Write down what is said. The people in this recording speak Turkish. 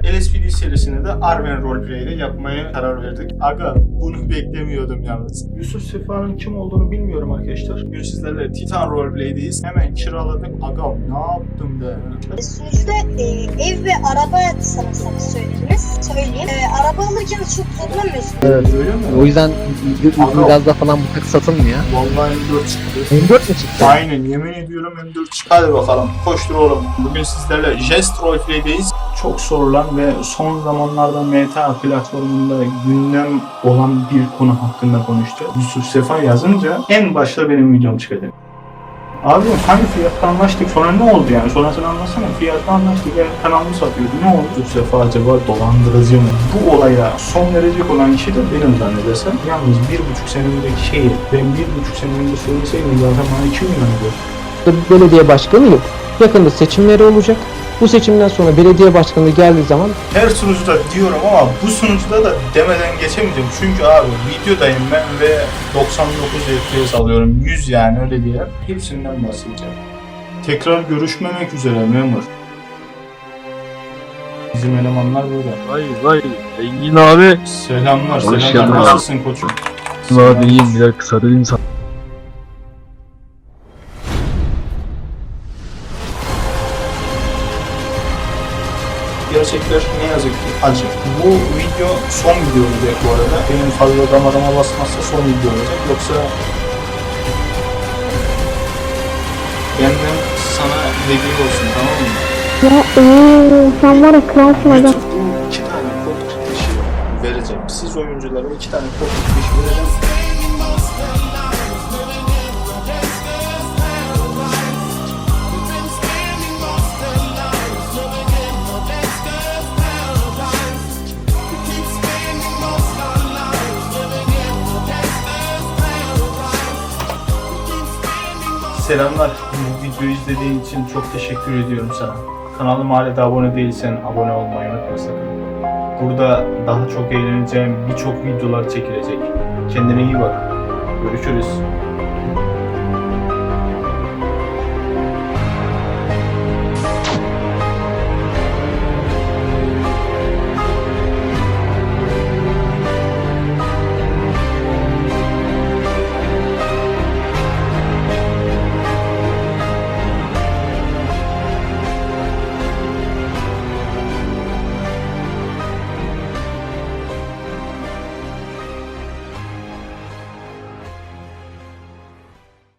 LSPD serisini de Arven Roleplay ile yapmaya karar verdik. Aga bunu beklemiyordum yalnız. Yusuf Sefa'nın kim olduğunu bilmiyorum arkadaşlar. Bugün sizlerle Titan Roleplay'deyiz. Hemen kiraladık. Aga ne yaptım be? Sunucuda e, ev ve araba sanırsanız söylediniz. Söyleyeyim. E, araba alırken çok zorlamıyorsunuz. Evet. Öyle mi? O yüzden biraz falan bu tek satılmıyor. Vallahi M4 çıktı. M4 mi çıktı? Aynen yemin ediyorum M4 çıktı. Hadi bakalım koştur oğlum. Bugün sizlerle Jest Roleplay'deyiz. Çok sorulan ve son zamanlarda meta platformunda gündem olan bir konu hakkında konuşacağız. Yusuf Sefa yazınca en başta benim videom çıkacak. Abi hani fiyatta anlaştık sonra ne oldu yani? Sonrasını anlatsana. Fiyatta anlaştık yani kanalımı satıyordu. Ne oldu? Yusuf Sefa acaba dolandırıcı mı? Bu olaya son verecek olan kişi de benim zannedersem. Yalnız bir buçuk senemdeki şeyi ben bir buçuk senemde söyleseydim zaten bana kim inanıyor? Belediye başkanı yok. Yakında seçimleri olacak. Bu seçimden sonra belediye başkanı geldiği zaman Her sunucuda diyorum ama bu sunucuda da demeden geçemeyeceğim. Çünkü abi videodayım ben ve 99 FPS alıyorum. 100 yani öyle diye. Hepsinden bahsedeceğim. Tekrar görüşmemek üzere memur. Bizim elemanlar burada. Vay vay Engin abi. Selamlar, Hoş selamlar. geldin abi. Nasılsın koçum? Engin abi iyiyim bir dakika sarılayım sana. Gerçekler ne yazık ki acı. Bu video son video olacak bu arada. Benim fazla damarıma basmazsa son video olacak. Yoksa benden sana hediye olsun tamam mı? Ya ooo sen var ya kralsın bu iki tane kod 45'i vereceğim. Siz oyunculara iki tane kod 45 vereceğim. Selamlar. Bu videoyu izlediğin için çok teşekkür ediyorum sana. Kanalıma hala abone değilsen abone olmayı unutma sakın. Burada daha çok eğleneceğim birçok videolar çekilecek. Kendine iyi bak. Görüşürüz.